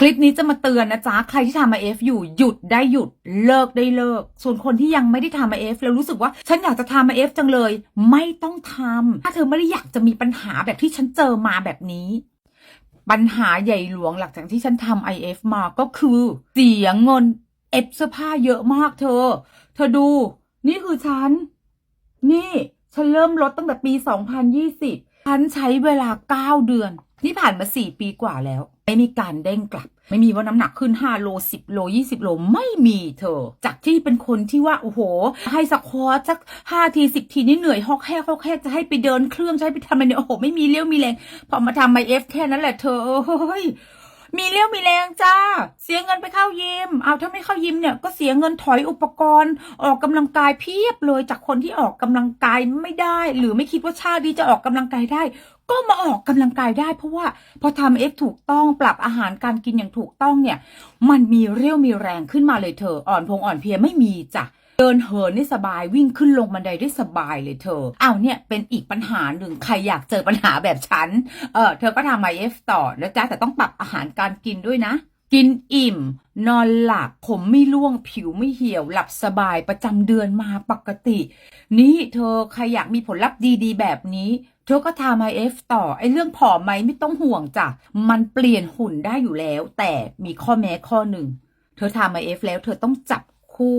คลิปนี้จะมาเตือนนะจ๊ะ ใครที่ทำมาเอฟอยู่หยุดได้หยุดเลิกได้เลิก ส่วนคนที่ยังไม่ได้ทำมาเอฟแล้วรู้สึกว่า ฉันอยากจะทำมาเอฟจังเลย ไม่ต้องทำถ้าเธอไม่ได้อยากจะมีปัญหาแบบที่ฉันเจอมาแบบนี้ ปัญหาใหญ่หลวงหลังจากที่ฉันทำ IF มาก็คือเสียเงินเอฟเสื้อผ้าเยอะมากเธอ เธอดู นี่คือฉัน นี่ฉันเริ่มลดตั้งแต่ปี 2020 ฉันใช้เวลา 9 เดือน นี่ผ่านมา 4 ปีกว่าแล้ว ไม่มีการเด้งกลับ ไม่มีว่าน้ำหนักขึ้น 5 โล 10 โล 20 โล ไม่มีเธอ จากที่เป็นคนที่ว่า โอ้โห ให้สควอตสัก 5 ที 10 ทีนี่เหนื่อยฮอกแฮกฮอกแฮกจะให้ไปเดินเครื่อง จะให้ไปทำอะไรเนี่ยโอ้โห ไม่มีเลี้ยวมีแรง พอมาทำไมเอฟแค่นั้นแหละเธอเฮ้ย มีเลี้ยวมีแรงจ้า เสียเงินไปเข้ายิม เอาถ้าไม่เข้ายิมเนี่ยก็เสียเงินถอยอุปกรณ์ ออกกำลังกายเพียบเลยจากคนที่ออกกำลังกายไม่ได้ หรือไม่คิดว่าชาตินี้จะออกกำลังกายได้ ก็มาออกกำลังกายได้ เพราะว่าพอทำเอฟถูกต้องปรับอาหารการกินอย่างถูกต้องเนี่ย มันมีเรี่ยวมีแรงขึ้นมาเลยเธออ่อนพงอ่อนเพลียไม่มีจ้ะ เดินเหินได้สบายวิ่งขึ้นลงบันไดได้สบายเลยเธอเอ้าเนี่ยเป็นอีกปัญหาหนึ่งใครอยากเจอปัญหาแบบฉัน เออเธอก็ทำไอเอฟต่อนะจ๊ะแต่ต้องปรับอาหารการกินด้วยนะ กินอิ่ม นอนหลับผมไม่ร่วงผิวไม่เหี่ยว หลับสบายประจำเดือนมาปกติ นี่เธอใครอยากมีผลลัพธ์ดีๆ แบบนี้เธอก็ทำไอเอฟต่อไอเรื่องผอมไหมไม่ต้องห่วงจ้ะมันเปลี่ยนหุ่นได้อยู่แล้ว แต่มีข้อแม้ข้อหนึ่งเธอทำไอเอฟแล้วเธอต้องจับ คู่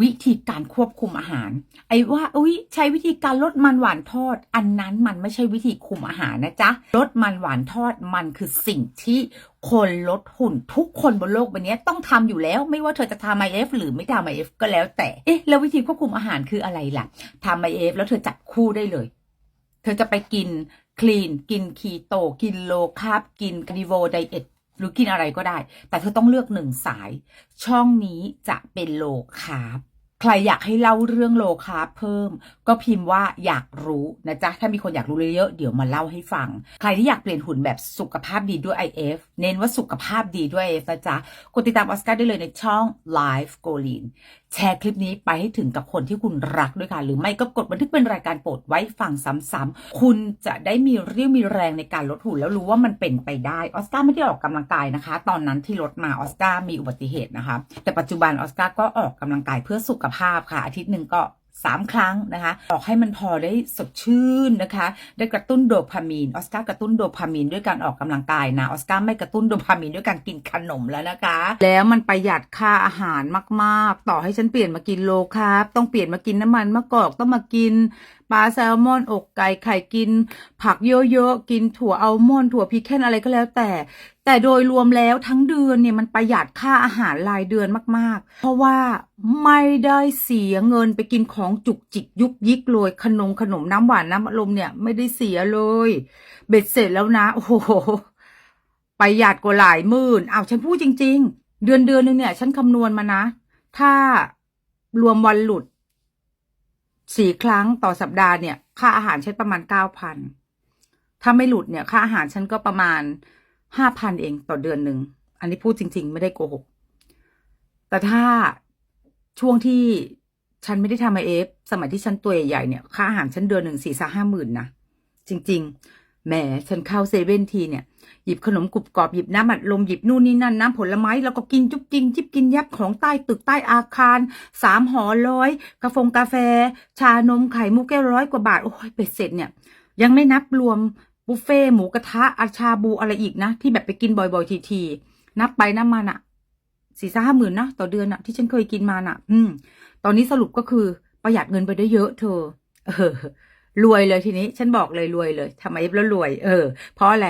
วิธีการควบคุมอาหาร ไอ้ว่าอุ้ยใช้วิธีการลดมันหวานทอด อันนั้นมันไม่ใช่วิธีคุมอาหารนะจ๊ะลดมันหวานทอดมันคือสิ่งที่คนลดหุ่นทุกคนบนโลกใบนี้ต้องทำอยู่แล้ว ไม่ว่าเธอจะทำไอเอฟหรือไม่ทำไอเอฟก็แล้วแต่เอ๊ะแล้ววิธีควบคุมอาหารคืออะไรล่ะทำไอเอฟแล้วเธอจับคู่ได้เลย เธอจะไปกินคลีน กินคีโต กินโลคาร์บกินคานิโวไดเอท หรือกินอะไรก็ได้ แต่เธอต้องเลือกหนึ่งสาย ช่องนี้จะเป็นโลคาร์บใครอยากให้เล่าเรื่องโลคาร์บเพิ่ม ก็พิมพ์ว่าอยากรู้นะจ๊ะ ถ้ามีคนอยากรู้เยอะๆเดี๋ยวมาเล่าให้ฟัง ใครที่อยากเปลี่ยนหุ่นแบบสุขภาพดีด้วย IF เน้นว่าสุขภาพดีด้วย IF นะจ๊ะ กดติดตามออสการ์ได้เลยในช่อง Live g o l i n แชร์คลิปนี้ไปให้ถึงกับคนที่คุณรักด้วยค่ะ หรือไม่ก็กดบันทึกเป็นรายการโปรดไว้ฟังซ้ำๆคุณจะได้มีเรี่ยวมีแรงในการลดหุ่นแล้วรู้ว่ามันเป็นไปได้ออสการ์ไม่ได้ออกกำลังกายนะคะ ตอนนั้นที่ลดมาออสการ์มีอุบัติเหตุนะคะ แต่ปัจจุบันออสการ์ก็ออกกำลังกายเพื่อสุขภาพค่ะอาทิตย์หนึ่งก็ สามครั้งนะคะ ออกให้มันพอได้สดชื่นนะคะ ได้กระตุ้นโดพามีน ออสการ์กระตุ้นโดพามีนด้วยการออกกำลังกายนะ ออสการ์ไม่กระตุ้นโดพามีนด้วยการกินขนมแล้วนะคะ แล้วมันประหยัดค่าอาหารมาก ๆ ต่อให้ฉันเปลี่ยนมากินโลคาร์บต้องเปลี่ยนมากินน้ำมันมะกอกต้องมากิน ลาแซลมอนอกไก่ไข่กิน ผักเยอะๆกินถั่วอัลมอนด์ถั่วพีแคนอะไรก็แล้วแต่ แต่โดยรวมแล้วทั้งเดือนเนี่ยมันประหยัดค่าอาหารรายเดือนมากๆ เพราะว่าไม่ได้เสียเงินไปกินของจุกจิกยุกยิกเลยขนมขนมน้ำหวานน้ำอารมณ์เนี่ยไม่ได้เสียเลย เบ็ดเสร็จแล้วนะ โอ้โหประหยัดกว่าหลายหมื่นเอาวฉันพูดจริง ๆ เดือนเดือนหนึงเนี่ย ฉันคำนวณมานะ ถ้ารวมวันหลุด สี่ครั้งต่อสัปดาห์เนี่ยค่าอาหารฉันประมาณเก้าพันถ้าไม่หลุดเนี่ยค่าอาหารฉันก็ประมาณห้าพันเองต่อเดือนหนึ่ง อันนี้พูดจริง ๆ ไม่ได้โกหก แต่ถ้าช่วงที่ฉันไม่ได้ทำไอเอฟสมัยที่ฉันตัวใหญ่เนี่ยค่าอาหารฉันเดือนหนึ่งสี่สห้าหมื่นนะจริง ๆ แหมฉันเข้าเซเว่นทีเนี่ย หยิบขนมกรุบกรอบหยิบน้ำอัดลมหยิบนู่นนี่นั่นน้ำผลไม้ แล้วก็กินจุ๊บจริงจิบกินยับของใต้ตึกใต้อาคารสามหอร้อยกาแฟกาแฟ ชานมไข่มุกแก้วร้อยกว่าบาท โอ้ยเป็ดเสร็จเนี่ย ยังไม่นับรวมบุฟเฟ่หมูกระทะอาชาบูอะไรอีกนะ ที่แบบไปกินบ่อยๆทีๆนับไปนับมาน่ะสี่ห้าหมื่นนะต่อเดือนนะที่ฉันเคยกินมาน่ะ อืม ตอนนี้สรุปก็คือประหยัดเงินไปได้เยอะเธอ เออ รวยเลยทีนี้ ฉันบอกเลยรวยเลยทำไมแล้วรวย เออ เพราะอะไร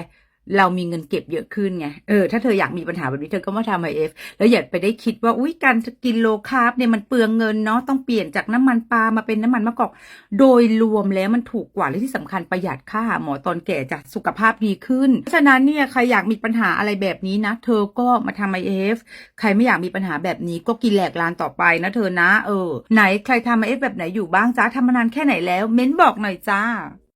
เรามีเงินเก็บเยอะขึ้นไง เออ ถ้าเธออยากมีปัญหาแบบนี้เธอก็มาทำไอเอฟแล้วอย่าไปได้คิดว่า อุ้ยการกินโลคาร์บเนี่ยมันเปลืองเงินเนาะ ต้องเปลี่ยนจากน้ำมันปลามาเป็นน้ำมันมะกอก โดยรวมแล้วมันถูกกว่า และที่สำคัญประหยัดค่าหาหมอตอนแก่จากสุขภาพดีขึ้น เพราะฉะนั้นเนี่ยใครอยากมีปัญหาอะไรแบบนี้นะ เธอก็มาทำไอเอฟใครไม่อยากมีปัญหาแบบนี้ก็กินแหลกลานต่อไปนะเธอนะ เออ ไหนใครทำไอเอฟแบบไหนอยู่บ้างจ้าทำมานานแค่ไหนแล้ว เม้นบอกหน่อยจ้า